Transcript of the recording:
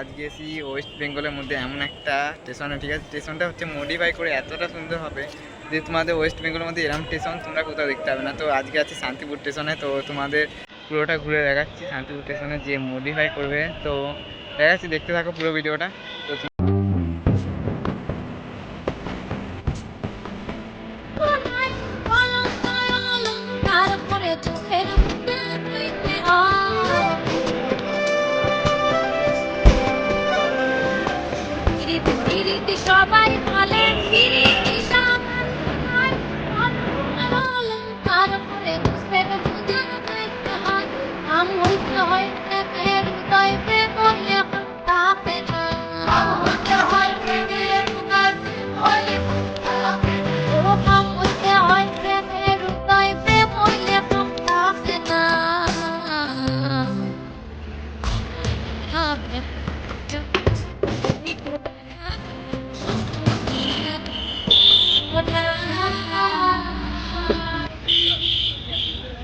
আজকে AC West বেঙ্গলের মধ্যে এমন একটা স্টেশনে ঠিক আছে? স্টেশনটা হচ্ছে মডিফাই করে এতটা সুন্দর হবে যে তোমাদের ওয়েস্ট বেঙ্গলের মধ্যে এরম স্টেশন তোমরা কোথাও দেখতে পাবে না। তো আজকে আছে শান্তিপুর স্টেশনে তো তোমাদের পুরোটা ঘুরে দেখাচ্ছি। শান্তিপুর স্টেশনে যে মডিফাই করবে, তো দেখাচ্ছি, দেখতে থাকো পুরো ভিডিওটা ফিরিতে সবাই বলে ফিরিতে তারপরে বুঝতে বুঝা দেখতে হয়। আম হইতে হয় হৃদয় বলে তাপে না। Yeah. what happened.